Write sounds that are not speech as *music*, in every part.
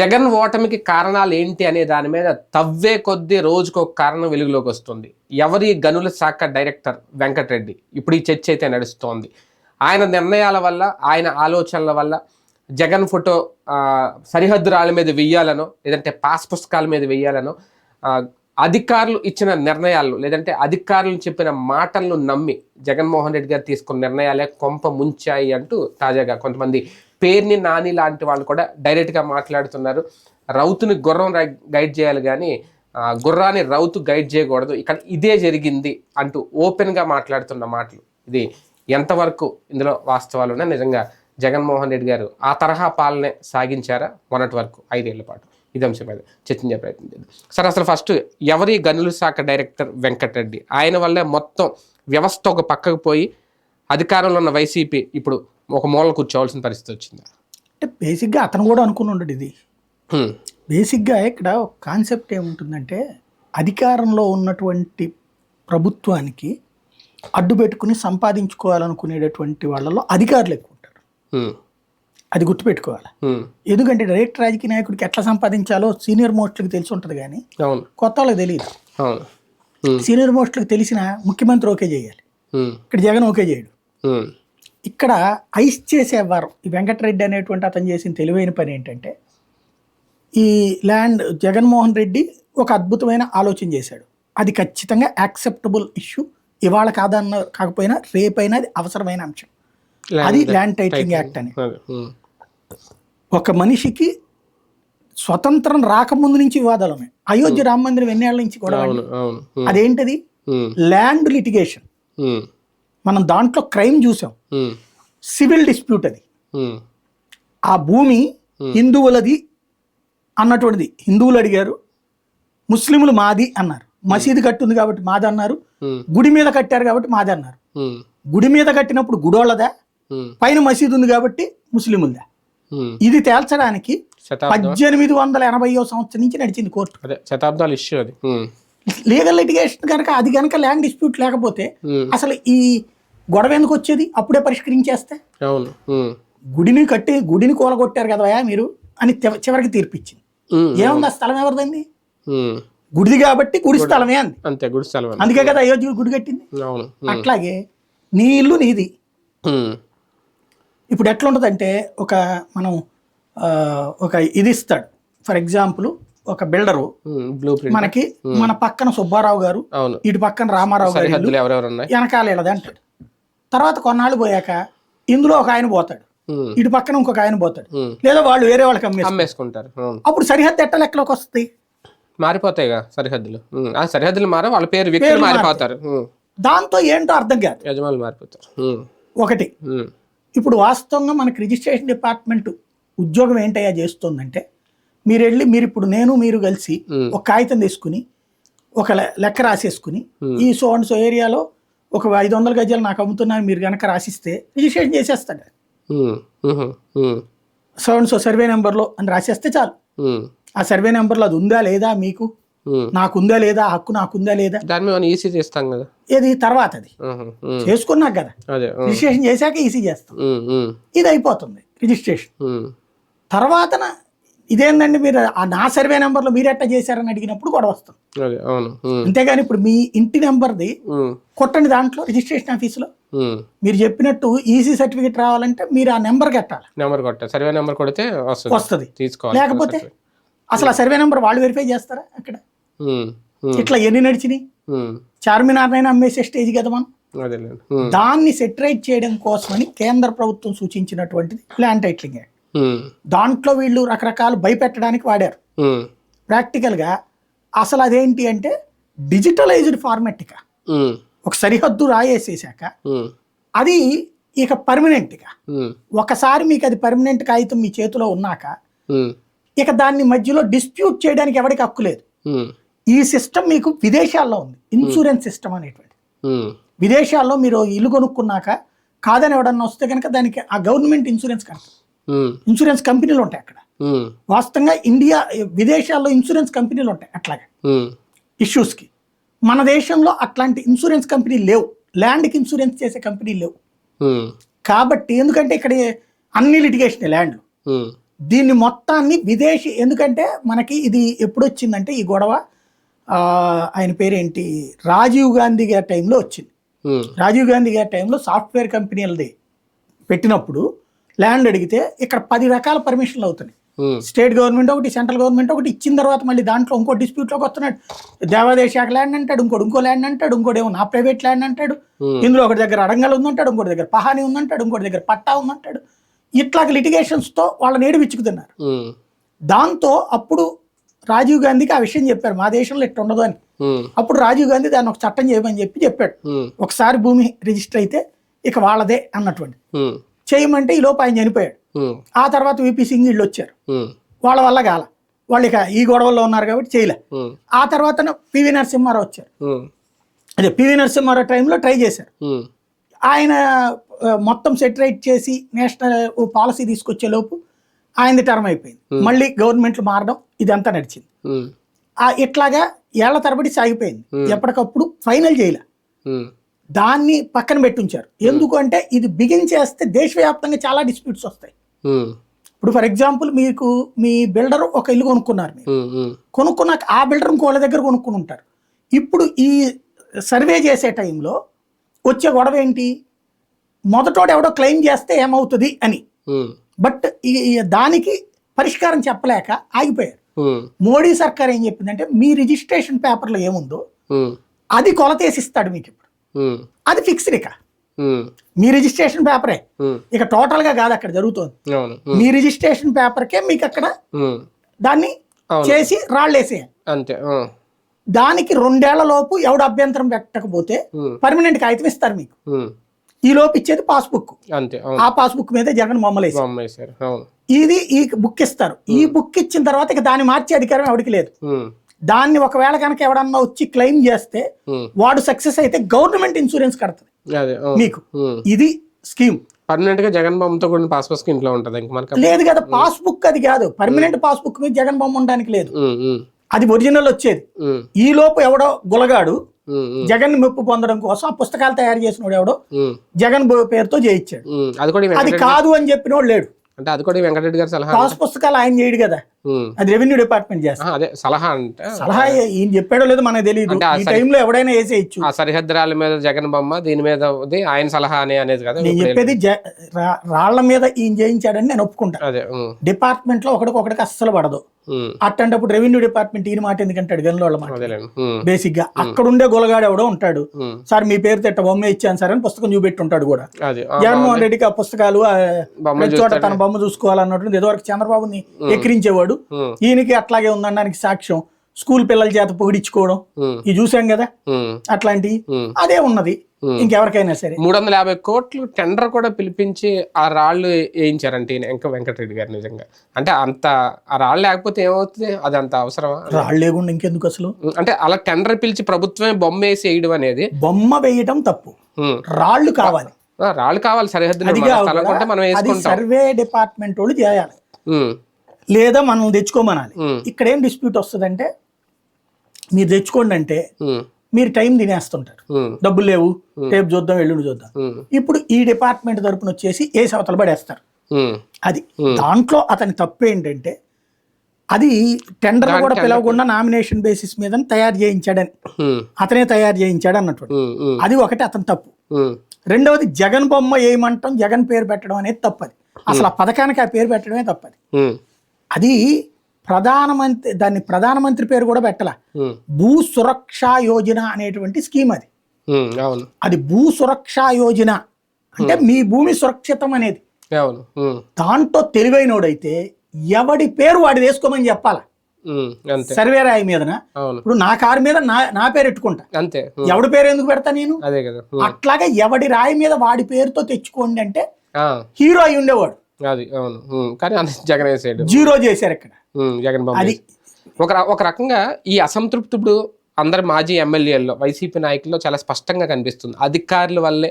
జగన్ ఓటమికి కారణాలు ఏంటి అనే దాని మీద తవ్వే కొద్దీ రోజుకు ఒక కారణం వెలుగులోకి వస్తుంది. ఎవరి గనుల శాఖ డైరెక్టర్ వెంకటరెడ్డి? ఇప్పుడు ఈ చర్చ అయితే నడుస్తోంది. ఆయన నిర్ణయాల వల్ల ఆయన ఆలోచనల వల్ల జగన్ ఫోటో సరిహద్దు రాళ్ళ మీద వెయ్యాలనో లేదంటే పాస్ పుస్తకాల మీద వెయ్యాలనో అధికారులు ఇచ్చిన నిర్ణయాలు లేదంటే అధికారులు చెప్పిన మాటలను నమ్మి జగన్మోహన్ రెడ్డి గారు తీసుకున్న నిర్ణయాలే కొంప ముంచాయి అంటూ తాజాగా కొంతమంది పేర్ని నాని లాంటి వాళ్ళు కూడా డైరెక్ట్గా మాట్లాడుతున్నారు. రౌతుని గుర్రం గైడ్ చేయాలి కానీ గుర్రాన్ని రౌతు గైడ్ చేయకూడదు. ఇక్కడ ఇదే జరిగింది అంటూ ఓపెన్గా మాట్లాడుతున్న మాటలు. ఇది ఎంతవరకు ఇందులో వాస్తవాలు ఉన్నాయి? నిజంగా జగన్మోహన్ రెడ్డి గారు ఆ తరహా పాలనే సాగించారా? మొన్నటి వరకు ఐదేళ్ళ పాటు. ఇది అంశం మీద చర్చించే ప్రయత్నం చేద్దాం. సార్ అసలు ఫస్ట్ ఎవరి గనుల శాఖ డైరెక్టర్ వెంకటరెడ్డి? ఆయన వల్లే మొత్తం వ్యవస్థ ఒక పక్కకు పోయి అధికారంలో ఉన్న వైసీపీ ఇప్పుడు ఒక మూల కూర్చోవాల్సిన పరిస్థితి వచ్చింది అంటే బేసిక్గా అతను కూడా అనుకుని ఉండడు ఇది. బేసిక్గా ఇక్కడ ఒక కాన్సెప్ట్ ఏముంటుందంటే అధికారంలో ఉన్నటువంటి ప్రభుత్వానికి అడ్డు పెట్టుకుని సంపాదించుకోవాలనుకునేటటువంటి వాళ్ళలో అధికారులు ఎక్కువ ఉంటారు. అది గుర్తుపెట్టుకోవాలి. ఎందుకంటే డైరెక్ట్ రాజకీయ నాయకుడికి ఎట్లా సంపాదించాలో సీనియర్ మోస్ట్లకు తెలిసి ఉంటుంది కానీ కొత్త వాళ్ళకి తెలియదు. సీనియర్ మోస్ట్లకు తెలిసిన ముఖ్యమంత్రి ఓకే చేయాలి. ఇక్కడ జగన్ ఓకే చేయడు. ఇక్కడ ఐస్ చేసేవారు ఈ వెంకటరెడ్డి అనేటువంటి అతను చేసిన తెలివైన పని ఏంటంటే ఈ ల్యాండ్ జగన్మోహన్ రెడ్డి ఒక అద్భుతమైన ఆలోచన చేశాడు. అది ఖచ్చితంగా యాక్సెప్టబుల్ ఇష్యూ ఇవాళ కాదన్న కాకపోయినా రేపైనా అది అవసరమైన అంశం. అది ల్యాండ్ టైటిలింగ్ యాక్ట్ అని. ఒక మనిషికి స్వతంత్రం రాకముందు నుంచి వివాదాలు ఉన్నాయి అయోధ్య రామ మందిరం ఎన్నేళ్ళ నుంచి కూడా. అదేంటది. Land litigation. మనం దాంట్లో క్రైమ్ చూసాం. సివిల్ డిస్ప్యూట్ అది. ఆ భూమి హిందువులది అన్నటువంటిది హిందువులు అడిగారు ముస్లింలు మాది అన్నారు మసీదు కట్టుంది కాబట్టి మాది అన్నారు. గుడి మీద కట్టారు కాబట్టి మాది అన్నారు. గుడి మీద కట్టినప్పుడు గుడోళ్ళదా. పైన మసీదు ఉంది కాబట్టి ముస్లింలదా. ఇది తేల్చడానికి పద్దెనిమిది వందల ఎనభైయో సంవత్సరం నుంచి నడిచింది కోర్టు శతాబ్దాల ఇష్యూ అది. లీగల్ లిటిగేషన్ కనుక అది కనుక ల్యాండ్ డిస్ప్యూట్ లేకపోతే. అసలు ఈ గొడవ ఎందుకు వచ్చేది అప్పుడే పరిష్కరించేస్తే అవును. గుడిని కట్టి గుడిని కూలగొట్టారు కదవా మీరు అని చివ- చివరికి తీర్పిచ్చింది. ఏముంది ఆ స్థలం ఎవరిదండి. గుడిది కాబట్టి గుడి స్థలమే అంది అంతే గుడి స్థలం. అందుకే కదా అయోధ్య గుడి కట్టింది అవును. అట్లాగే నీ ఇల్లు నీది. ఇప్పుడు ఎట్లా ఉంటుందంటే ఒక మనం ఒక ఇది ఇస్తాడు ఫర్ ఎగ్జాంపుల్ ఒక బిల్డరు మనకి మన పక్కన సుబ్బారావు గారు ఇటు పక్కన రామారావు గారు వెనకాల అంటాడు. తర్వాత కొన్నాళ్ళు పోయాక ఇందులో ఒక ఆయన పోతాడు. ఇటు పక్కన ఇంకొక ఆయన పోతాడు. లేదా వాళ్ళు వేరే వాళ్ళకి అమ్మేసుకుంటారు. అప్పుడు సరిహద్దు ఎట్ట లెక్కలోకి వస్తుంది మారిపోతాయిగా సరిహద్దులు. ఆ సరిహద్దులు మార వాళ్ళ పేరు వ్యక్తులు మారిపోతారు. దాంతో ఏంటో అర్థం కాదు. యజమానులు మారిపోతారు. ఒకటి. ఇప్పుడు వాస్తవంగా మనకి రిజిస్ట్రేషన్ డిపార్ట్మెంట్ ఉద్యోగం ఏంటయ్యా చేస్తుందంటే మీరు వెళ్ళి మీరు ఇప్పుడు నేను మీరు కలిసి. ఒక కాగితం తీసుకుని ఒక లెక్క రాసేసుకుని ఈ సో అండ్ సో ఏరియాలో ఒక ఐదు వందల గజాలు నాకు అమ్ముతున్నాను మీరు కనుక రాసిస్తే రిజిస్ట్రేషన్ చేసేస్తాడు. సో అండ్ సో సర్వే నెంబర్లో అని రాసేస్తే చాలు. ఆ సర్వే నెంబర్లో అది ఉందా లేదా మీకు. నాకుందా లేదా హక్కు నాకుందా లేదా దాని మీద మనం ఈసీ చేస్తాం కదా ఏది తర్వాత అది. చేసుకున్నాక కదా. రిజిస్ట్రేషన్ చేశాక ఈసీ చేస్తాం. ఇది అయిపోతుంది రిజిస్ట్రేషన్. తర్వాత ఇదేందండి మీరు ఆ నా సర్వే నెంబర్లో మీరు ఎట్లా చేశారని అడిగినప్పుడు గొడవ వస్తుంది. అంతేగాని ఇప్పుడు మీ ఇంటి నెంబర్ది. కొట్టండి దాంట్లో రిజిస్ట్రేషన్ ఆఫీసులో. మీరు చెప్పినట్టు ఈసీ సర్టిఫికేట్ రావాలంటే మీరు ఆ నెంబర్ కట్టాలి నెంబర్ కొట్ట సర్వే నెంబర్ కొడితే వస్తుంది తీసుకోవాలి లేకపోతే అసలు ఆ సర్వే నెంబర్ వాళ్ళు వెరిఫై చేస్తారా అక్కడ. ఇట్లా ఎన్ని నడిచినాయి. చార్మినార్నైనా అమ్మేసే స్టేజ్ కదా మనం. దాన్ని సెటరేట్ చేయడం కోసమని కేంద్ర ప్రభుత్వం సూచించినటువంటిది ల్యాండ్ టైటిలింగ్ యాక్ట్. దాంట్లో వీళ్ళు రకరకాలు భయపెట్టడానికి వాడారు. ప్రాక్టికల్గా అసలు అదేంటి అంటే డిజిటలైజ్డ్ ఫార్మెట్గా హ్మ్. ఒక సరిహద్దు రాయేసేసాక హ్మ్. అది ఇక పర్మనెంట్గా. ఒకసారి మీకు అది పర్మనెంట్ కాగితం మీ చేతిలో ఉన్నాక. ఇక దాన్ని మధ్యలో డిస్ప్యూట్ చేయడానికి ఎవరికి హక్కు లేదు. ఈ సిస్టమ్ మీకు విదేశాల్లో ఉంది ఇన్సూరెన్స్ సిస్టమ్ అనేటువంటి. విదేశాల్లో మీరు ఇల్లు కొనుక్కున్నాక కాదని ఎవడన్నా వస్తే కనుక దానికి ఆ గవర్నమెంట్ ఇన్సూరెన్స్ కడతారు. ఇన్సూరెన్స్ కంపెనీలు ఉంటాయి అక్కడ. హ్మ్. వాస్తవంగా ఇండియా విదేశాల్లో ఇన్సూరెన్స్ కంపెనీలు ఉంటాయి అట్లాగే. హ్మ్. ఇష్యూస్కి. మన దేశంలో అట్లాంటి ఇన్సూరెన్స్ కంపెనీలు లేవు. ల్యాండ్కి ఇన్సూరెన్స్ చేసే కంపెనీలు లేవు. కాబట్టి ఎందుకంటే ఇక్కడ అన్ని లిటిగేషన్ ల్యాండ్లు. హ్మ్. దీన్ని మొత్తాన్ని విదేశీ ఎందుకంటే మనకి ఇది ఎప్పుడు వచ్చిందంటే ఈ గొడవ ఆయన పేరేంటి? రాజీవ్ గాంధీ గారి టైంలో వచ్చింది. రాజీవ్ గాంధీ గారి టైంలో సాఫ్ట్వేర్ కంపెనీలది పెట్టినప్పుడు ల్యాండ్ అడిగితే ఇక్కడ పది రకాల పర్మిషన్లు అవుతున్నాయి. స్టేట్ గవర్నమెంట్ ఒకటి సెంట్రల్ గవర్నమెంట్ ఒకటి ఇచ్చిన తర్వాత మళ్ళీ దాంట్లో ఇంకో డిస్ప్యూట్లోకి వస్తున్నాడు. దేవాదాయ శాఖ ల్యాండ్ అంటాడు ఇంకోటి ఇంకో ల్యాండ్ అంటాడు ఇంకోటి ఏమో నా ప్రైవేట్ ల్యాండ్ అంటాడు. ఉమ్, ఇందులో ఒకటి దగ్గర అడంగల్ ఉందంటాడు ఇంకోటి దగ్గర పహాని ఉందంటాడు ఇంకోటి దగ్గర పట్టా ఉందంటాడు. ఇట్లాగ లిటిగేషన్స్తో వాళ్ళని ఏడు విచ్చుకుతున్నారు ఉమ్, దాంతో అప్పుడు రాజీవ్ గాంధీకి ఆ విషయం చెప్పారు మా దేశంలో ఇట్లా ఉండదు అని. అప్పుడు రాజీవ్ గాంధీ దాన్ని ఒక చట్టం చేయమని చెప్పి చెప్పాడు. ఒకసారి భూమి రిజిస్టర్ అయితే ఇక వాళ్ళదే అన్నటువంటి. చేయమంటే ఈ లోపు ఆయన చనిపోయాడు. ఆ తర్వాత విపి సింగ్ వీళ్ళు వచ్చారు. వాళ్ళ వల్ల కాల. వాళ్ళు ఇక ఈ గొడవల్లో ఉన్నారు కాబట్టి చేయలే. ఆ తర్వాత పివి నరసింహారావు వచ్చారు. అదే పివి నరసింహారావు టైంలో ట్రై చేశారు. ఆయన మొత్తం సెటరేట్ చేసి నేషనల్ పాలసీ తీసుకొచ్చే లోపు ఆయనది టర్మ్ అయిపోయింది. మళ్ళీ గవర్నమెంట్లు మారడం ఇదంతా నడిచింది. ఇట్లాగా ఏళ్ళ తరబడి సాగిపోయింది. ఎప్పటికప్పుడు ఫైనల్ చేయలే. దాన్ని పక్కన పెట్టుంచారు. ఎందుకు అంటే ఇది బిగిన్ చేస్తే దేశవ్యాప్తంగా చాలా డిస్ప్యూట్స్ వస్తాయి. ఇప్పుడు ఫర్ ఎగ్జాంపుల్ మీకు మీ బిల్డర్ ఒక ఇల్లు కొనుక్కున్నారు మీరు. కొనుక్కున్నాక ఆ బిల్డర్ ఇంకోళ్ళ దగ్గర కొనుక్కుని ఉంటారు. ఇప్పుడు ఈ సర్వే చేసే టైంలో వచ్చే గొడవ ఏంటి? మొదటోడు ఎవడో క్లెయిమ్ చేస్తే ఏమవుతుంది అని. బట్ దానికి పరిష్కారం చెప్పలేక ఆగిపోయారు. మోడీ సర్కార్ ఏం చెప్పిందంటే మీ రిజిస్ట్రేషన్ పేపర్లో ఏముందో అది కొలతేసిస్తాడు మీకు ఇప్పుడు అది ఫిక్స్డ్ ఇక. మీ రిజిస్ట్రేషన్ పేపరే ఇక టోటల్గా కాదు అక్కడ జరుగుతోంది. మీ రిజిస్ట్రేషన్ పేపర్కే మీకు అక్కడ దాన్ని. చేసి రాళ్ళేసేయాలి. అంతే. దానికి రెండేళ్ళ లోపు ఎవడు అభ్యంతరం పెట్టకపోతే పర్మనెంట్ కాగితం ఇస్తారు మీకు. ఈ లోపు ఇచ్చేది పాస్బుక్ అంతే. ఆ పాస్బుక్ మీద జగన్ అవును. ఇది ఈ బుక్ ఇస్తారు. ఈ బుక్ ఇచ్చిన తర్వాత ఇక దాన్ని మార్చే అధికారం ఎవరికి లేదు. దాన్ని ఒకవేళ కనుక ఎవడన్నా వచ్చి క్లెయిమ్ చేస్తే ఉమ్, వాడు సక్సెస్ అయితే గవర్నమెంట్ ఇన్సూరెన్స్ కడుతుంది. మీకు. ఉమ్. ఇది స్కీమ్ పర్మనెంట్గా జగన్ బొమ్మతో కూడిన పాస్ పుస్తకం ఇంట్లో ఉంటది మనకి? లేదు కదా పాస్బుక్ అది కాదు. పర్మనెంట్ పాస్బుక్ మీద జగన్ బొమ్మ ఉండడానికి లేదు. అది ఒరిజినల్ వచ్చేది. ఈ లోపు ఎవడో గులగాడు జగన్ మెప్పు పొందడం కోసం ఆ పుస్తకాలు తయారు చేసినోడు ఎవడో ఉమ్, జగన్ పేరుతో చేయించాడు. అది కాదు అని చెప్పినోడు లేడు. అంటే అది కూడా వెంకటరెడ్డి గారి సలహా పాస్ పుస్తకాలు ఆయన చేయడు కదా. అది రెవెన్యూ డిపార్ట్మెంట్ చేస్తారు ఆ, అదే సలహా అంటే సలహా ఏ- ఈయన చెప్పాడో లేదో మనకు తెలియదు ఈ టైంలో ఎవడైనా వేసేయచ్చు. ఆ సరిహద్దురాల మీద జగన్ బొమ్మ దీని మీద ఉంది ఆయన సలహా అనే అనేది కదా నేను చెప్పేది రాళ్ళ మీద ఈయన చేయించాడని నేను ఒప్పుకుంటా. అదే డిపార్ట్మెంట్లో ఒకటికొకటికి అస్సలు పడదు. అట్టంటప్పుడు రెవెన్యూ డిపార్ట్మెంట్ ఈయన మాట ఎందుకంటాడు? గనుల వాళ్ళ మాట. బేసిక్గా అక్కడ ఉండే గొలగాడు ఎవడో ఉంటాడు. సార్ మీ పేరు తిట్ట బొమ్మ ఇచ్చాను సార్ అని పుస్తకం చూపెట్టి ఉంటాడు కూడా జగన్మోహన్ రెడ్డికి ఆ పుస్తకాలు చోట తన బొమ్మ చూసుకోవాలన్నట్టు ఇదివరకు చంద్రబాబుని ఎక్కిరించేవాడు. ఉమ్, ఈయనకి అట్లాగే ఉందనడానికి సాక్ష్యం. స్కూల్ పిల్లల చేత పొగిడించుకోవడం ఇది చూసాం కదా? అట్లాంటివి. అదే ఉన్నది. ఇంకెవరికైనా సరే. మూడు వందల యాభై కోట్లు టెండర్ కూడా పిలిపించి ఆ రాళ్ళు వేయించారంటే వెంక వెంకటరెడ్డి గారు నిజంగా. అంటే అంత ఆ రాళ్ళు లేకపోతే ఏమవుతుంది? అది అంత అవసరమా? రాళ్ళు లేకుండా ఇంకెందుకు అసలు? అంటే అలా టెండర్ పిలిచి ప్రభుత్వమే బొమ్మ వేసి వేయడం అనేది బొమ్మ వేయటం తప్పు. రాళ్ళు కావాలి. రాళ్ళు కావాలి సరిహద్దులు అది మన సర్వే డిపార్ట్మెంట్ వాళ్ళు చేయాలి. లేదా మనం తెచ్చుకోమనాలి. ఇక్కడ ఏం డిస్ప్యూట్ వస్తుందంటే మీరు తెచ్చుకోండి అంటే మీరు టైం తినేస్తుంటారు. డబ్బులు లేవు రేపు చూద్దాం ఎల్లుండి చూద్దాం. ఇప్పుడు ఈ డిపార్ట్మెంట్ తరపున వచ్చేసి ఏ సవతలు పడేస్తారు? అది. దాంట్లో అతని తప్పు ఏంటంటే అది టెండర్ కూడా పిలవకుండా నామినేషన్ బేసిస్ మీద తయారు చేయించాడని. అతనే తయారు చేయించాడు అన్నట్టు. అది ఒకటి అతని తప్పు. రెండవది జగన్ బొమ్మ వేయమంటాం జగన్ పేరు పెట్టడం అనేది తప్పది. అసలు ఆ పథకానికి ఆ పేరు పెట్టడమే తప్పది. అది ప్రధానమంత్రి దాన్ని ప్రధానమంత్రి పేరు కూడా పెట్టాల. భూ సురక్షా యోజన అనేటువంటి స్కీమ్ అది. అది భూ సురక్షా యోజన. అంటే మీ భూమి సురక్షితం అనేది. దాంట్లో తెలివైనోడైతే ఎవడి పేరు వాడి వేసుకోమని చెప్పాలా? సర్వే రాయి మీదన? ఇప్పుడు నా కారు మీద నా నా పేరు ఎట్టుకుంటా? అంతే. ఎవడి పేరు ఎందుకు పెడతా నేను? అదే కదా. ఉమ్, అట్లాగే ఎవడి రాయి మీద వాడి పేరుతో తెచ్చుకోండి అంటే హీరో అయి ఉండేవాడు. అది అవును. కానీ *laughs* జగన్ వేసాడు జీరో చేశారు ఇక్కడ. జగన్ బాబు అది ఒక ఒక రకంగా ఈ అసంతృప్తి ఇప్పుడు అందరి మాజీ ఎమ్మెల్యేల్లో వైసీపీ నాయకుల్లో చాలా స్పష్టంగా కనిపిస్తుంది. అధికారుల వల్లే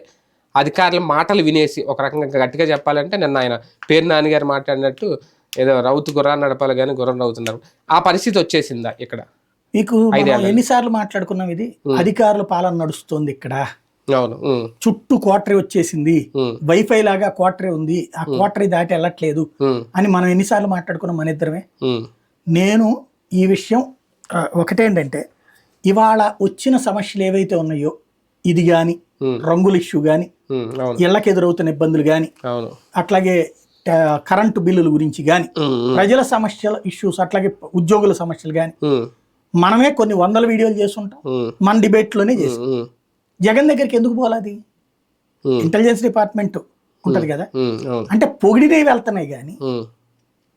అధికారుల మాటలు వినేసి ఒక రకంగా గట్టిగా చెప్పాలంటే నిన్న ఆయన పేరు నాన్నగారు మాట్లాడినట్టు ఏదో రౌతు గుర్రాన్ని నడపాలి కానీ గుర్రం రౌతున్నారు ఆ పరిస్థితి వచ్చేసిందా ఇక్కడ? మీకు ఎన్నిసార్లు మాట్లాడుకున్నాం ఇది? అధికారుల పాలన నడుస్తుంది ఇక్కడ. అవును. చుట్టూ క్వార్టరీ వచ్చేసింది. వైఫై లాగా క్వార్టరీ ఉంది. ఆ క్వార్టరీ దాటి వెళ్ళట్లేదు అని మనం ఎన్నిసార్లు మాట్లాడుకున్నాం మన ఇద్దరమే. నేను ఈ విషయం ఒకటేంటంటే ఇవాళ వచ్చిన సమస్యలు ఏవైతే ఉన్నాయో ఇది కానీ రంగుల ఇష్యూ కానీ ఇళ్ళకి ఎదురవుతున్న ఇబ్బందులు కానీ అట్లాగే కరెంటు బిల్లుల గురించి కానీ ప్రజల సమస్యల ఇష్యూస్ అట్లాగే ఉద్యోగుల సమస్యలు కానీ మనమే కొన్ని వందల వీడియోలు చేస్తుంటాం. మన డిబేట్లోనే చేస్తాం జగన్ దగ్గరికి ఎందుకు పోలాది ఉమ్, ఇంటెలిజెన్స్ డిపార్ట్మెంట్ ఉంటది కదా? అంటే పొగిడినవి వెళ్తున్నాయి కానీ.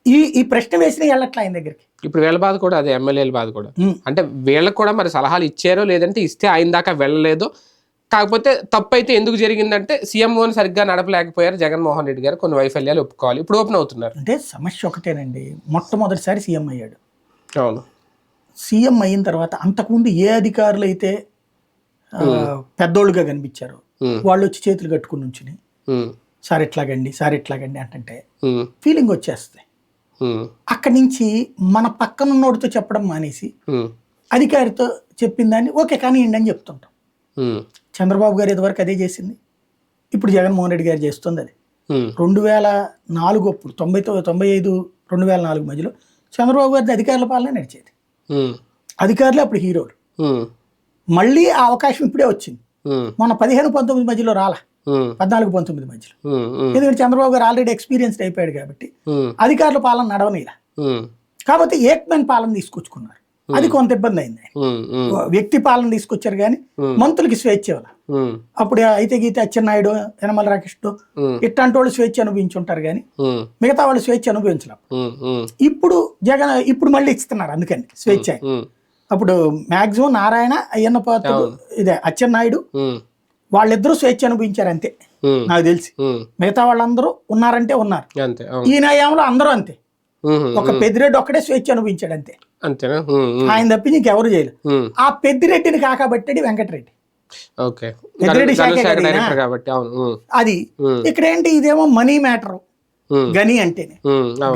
ఈ ఈ ప్రశ్న వేసిన వెళ్ళట్లా ఆయన దగ్గరికి? ఇప్పుడు వీళ్ళ బాధ కూడా అదే ఎమ్మెల్యేల బాధ కూడా. అంటే వీళ్ళకి కూడా మరి సలహాలు ఇచ్చారో లేదంటే ఇస్తే ఆయన దాకా వెళ్ళలేదో? కాకపోతే తప్పు అయితే ఎందుకు జరిగిందంటే సీఎంఓని సరిగ్గా నడపలేకపోయారు జగన్మోహన్ రెడ్డి గారు కొన్ని వైఫల్యాలు ఒప్పుకోవాలి. ఇప్పుడు ఓపెన్ అవుతున్నారు. అంటే సమస్య ఒకటేనండి. మొట్టమొదటిసారి సీఎం అయ్యాడు. అవును. సీఎం అయిన తర్వాత అంతకుముందు ఏ అధికారులు అయితే పెద్దోళ్ళుగా కనిపించారో. వాళ్ళు వచ్చి చేతులు కట్టుకుని ఉంచుని సార్ ఎట్లాగండి సార్ ఎట్లాగండి అంటే ఫీలింగ్ వచ్చేస్తుంది. అక్కడి నుంచి మన పక్కనున్నోడితో చెప్పడం మానేసి అధికారితో చెప్పిన దాన్ని ఓకే కానీ అని చెప్తుంటాం. చంద్రబాబు గారు ఇదివరకు అదే చేసింది. ఇప్పుడు జగన్మోహన్ రెడ్డి గారు చేస్తుంది అది. రెండు వేల నాలుగు అప్పుడు తొంభై తొంభై ఐదు రెండు వేల నాలుగు మధ్యలో చంద్రబాబు గారి అధికారుల పాలన నడిచేది. అధికారులే అప్పుడు హీరోలు. మళ్ళీ ఆ అవకాశం ఇప్పుడే వచ్చింది. మొన్న పదిహేను పంతొమ్మిది మధ్యలో రాలా. పద్నాలుగు పంతొమ్మిది మధ్యలో. ఎందుకంటే చంద్రబాబు గారు ఆల్రెడీ ఎక్స్పీరియన్స్డ్ అయిపోయాడు కాబట్టి అధికారుల పాలన నడవనీలా. కాబట్టి ఏక్మెన్ పాలన తీసుకొచ్చుకున్నారు. అది కొంత ఇబ్బంది అయింది. వ్యక్తి పాలన తీసుకొచ్చారు కానీ. మంత్రులకి స్వేచ్ఛ ఇవ్వాలి. అప్పుడు అయితే గీత అచ్చెన్నాయుడు యనమల రాకేష్ ఇట్లాంటి వాళ్ళు స్వేచ్ఛ అనుభవించుంటారు కానీ మిగతా వాళ్ళు స్వేచ్ఛ అనుభవించలేం. ఇప్పుడు జగన్ ఇప్పుడు మళ్ళీ ఇస్తున్నారు అందుకని స్వేచ్ఛ. అప్పుడు నారాయణ అయ్యన్న పాత్రుడు ఇదే అచ్చెన్నాయుడు వాళ్ళిద్దరూ స్వేచ్ఛ అనుభవించారు అంతే. నాకు తెలిసి. మిగతా వాళ్ళందరూ ఉన్నారంటే ఉన్నారు. ఈ న్యాయంలో అందరూ అంతే. ఒక పెద్దిరెడ్డి ఒక్కడే స్వేచ్ఛ అనుభవించాడు అంతే. అంతేనా? ఆయన తప్పించి ఇంకెవరు చేయలేదు. ఆ పెద్దిరెడ్డిని కాకబట్టాడు వెంకటరెడ్డి. ఓకే. పెద్దిరెడ్డి శాఖే అది ఇక్కడ ఏంటి ఇదేమో మనీ మ్యాటర్. గని అంటేనే.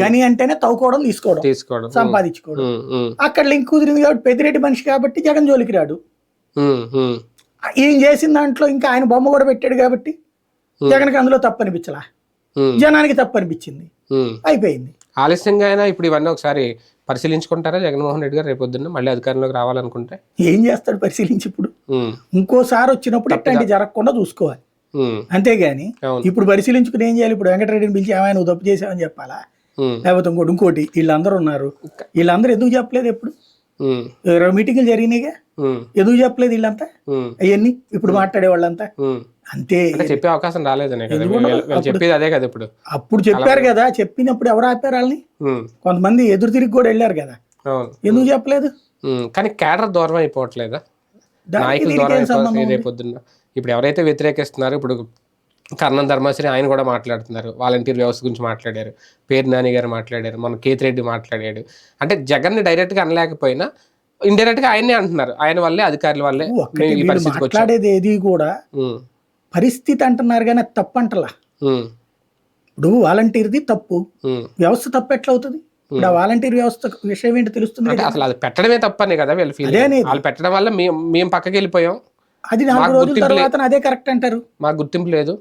గని అంటేనే తవ్వుకోవడం తీసుకోవడం తీసుకోవడం. సంపాదించుకోవడం. అక్కడ లింక్ కుదిరింది కాబట్టి పెద్దిరెడ్డి మనిషి కాబట్టి జగన్ జోలికి రాడు. ఈయన చేసిన దాంట్లో ఇంకా ఆయన బొమ్మ కూడా పెట్టాడు కాబట్టి జగన్కి అందులో తప్పు అనిపించలా. ఉమ్, జనానికి తప్పు అనిపించింది. ఉమ్. అయిపోయింది. ఆలస్యంగా అయినా ఇప్పుడు ఇవన్నీ ఒకసారి పరిశీలించుకుంటారా? జగన్మోహన్ రెడ్డి గారు రేపొద్దున్న మళ్ళీ అధికారంలోకి రావాలనుకుంటే? ఏం చేస్తాడు పరిశీలించి ఇప్పుడు? ఇంకోసారి వచ్చినప్పుడు ఇట్లాంటి జరగకుండా చూసుకోవాలి. అంతేగాని ఇప్పుడు పరిశీలించుకుని ఏం చేయాలి? ఇప్పుడు వెంకటరెడ్డిని పిలిచి ఏమైనా నువ్వు తప్పు చేసావని చెప్పాలా? లేకపోతే ఇంకోటి ఇంకోటి వీళ్ళందరూ ఉన్నారు. వీళ్ళందరూ ఎందుకు చెప్పలేదు ఎప్పుడు? ఇరవై మీటింగ్లు జరిగినాయిగా? ఎందుకు చెప్పలేదు వీళ్ళంతా? అవన్నీ ఇప్పుడు మాట్లాడే వాళ్ళంతా. అంతే. చెప్పే అవకాశం చెప్పేది అదే కదా ఇప్పుడు. అప్పుడు చెప్పారు కదా చెప్పినప్పుడు ఎవరు ఆపారు వాళ్ళని? కొంతమంది ఎదురు తిరిగి కూడా వెళ్ళారు కదా. ఎందుకు చెప్పలేదు? కానీ కేడర్ దూరం అయిపోవట్లేదా? నాయకులు దూరం అయిపోతుంది? రేపొద్దున్న ఇప్పుడు ఎవరైతే వ్యతిరేకిస్తున్నారో ఇప్పుడు కర్ణం ధర్మశ్రీ ఆయన కూడా మాట్లాడుతున్నారు. వాలంటీర్ వ్యవస్థ గురించి మాట్లాడారు. పేరు నాని గారు మాట్లాడారు. మన కేతిరెడ్డి మాట్లాడాడు. అంటే జగన్ని డైరెక్ట్గా అనలేకపోయినా ఇండైరెక్ట్గా ఆయనే అంటున్నారు. ఆయన వల్లే అధికారుల వల్లే మాట్లాడేది ఏది కూడా పరిస్థితి అంటున్నారు కానీ తప్పు అంటలా ఇప్పుడు వాలంటీర్ది తప్పు. వ్యవస్థ తప్పు ఎట్లా అవుతుంది? ఇప్పుడు ఆ వాలంటీర్ వ్యవస్థ విషయం ఏంటి తెలుస్తుంది. అసలు అది పెట్టడమే తప్పనే కదా వీళ్ళు ఫీల్. వాళ్ళు పెట్టడం వల్ల మేము మేము పక్కకి వెళ్ళిపోయాం. అది నాలుగు రోజుల తర్వాత అదే కరెక్ట్ అంటారు. మాకు గుర్తింపు లేదు.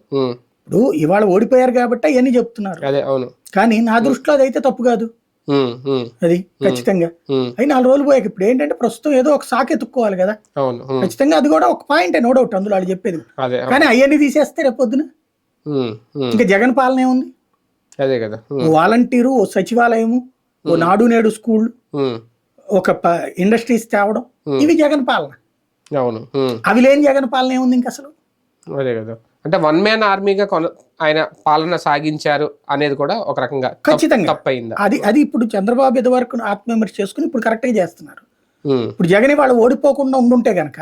ఇప్పుడు ఇవాళ ఓడిపోయారు కాబట్టి అవన్నీ చెప్తున్నారు. అదే అవును. కానీ నా దృష్టిలో అదైతే తప్పు కాదు. అది ఖచ్చితంగా. అవి నాలుగు రోజులు పోయాక ఇప్పుడు ఏంటంటే ప్రస్తుతం ఏదో ఒక సాకు ఎత్తుక్కోవాలి కదా. ఖచ్చితంగా అది కూడా ఒక పాయింట్ నో డౌట్ అందులో వాళ్ళు చెప్పేది. కానీ అవన్నీ తీసేస్తే రేపు పొద్దున ఇంకా జగన్ పాలన ఏముంది? అదే కదా వాలంటీరు ఓ సచివాలయము ఓ నాడు నేడు స్కూల్ ఒక ఇండస్ట్రీస్ తేవడం. ఇవి జగన్ పాలన. అవును. అవి లేని జగన్ పాలన ఏముంది ఇంకా అసలు? అదే కదా. అంటే వన్ మ్యాన్ ఆర్మీగా కొన ఆయన పాలన సాగించారు అనేది కూడా ఒక రకంగా ఖచ్చితంగా. తప్పయిందా అది అది ఇప్పుడు చంద్రబాబు ఇది వరకు ఆత్మవిమర్శ చేసుకుని ఇప్పుడు కరెక్ట్గా చేస్తున్నారు. ఇప్పుడు జగన్ వాళ్ళు ఓడిపోకుండా ఉండుంటే గనక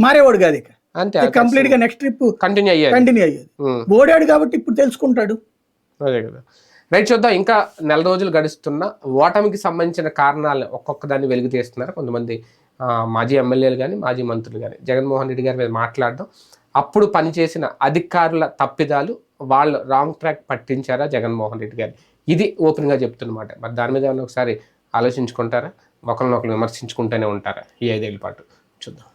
మారేవాడు కాదు ఇక. అంతే కంప్లీట్గా నెక్స్ట్ ట్రిప్ కంటిన్యూ అయ్యాది. కంటిన్యూ అయ్యేది. ఓడాడు కాబట్టి ఇప్పుడు తెలుసుకుంటాడు. అదే కదా. రైట్ చూద్దాం. ఇంకా నెల రోజులు గడుస్తున్న ఓటమికి సంబంధించిన కారణాలు ఒక్కొక్క దాన్ని వెలుగు తీస్తున్నారు కొంతమంది మాజీ ఎమ్మెల్యేలు కానీ మాజీ మంత్రులు కానీ జగన్మోహన్ రెడ్డి గారి మీద మాట్లాడడం. అప్పుడు పనిచేసిన అధికారుల తప్పిదాలు వాళ్ళు రాంగ్ ట్రాక్ పట్టించారా జగన్మోహన్ రెడ్డి గారు ఇది ఓపెన్గా చెప్తున్నమాట. మరి దాని మీద ఏమైనా ఒకసారి ఆలోచించుకుంటారా? ఒకరినొకరు విమర్శించుకుంటూనే ఉంటారా? ఈ ఐదేళ్ళ పాటు చూద్దాం.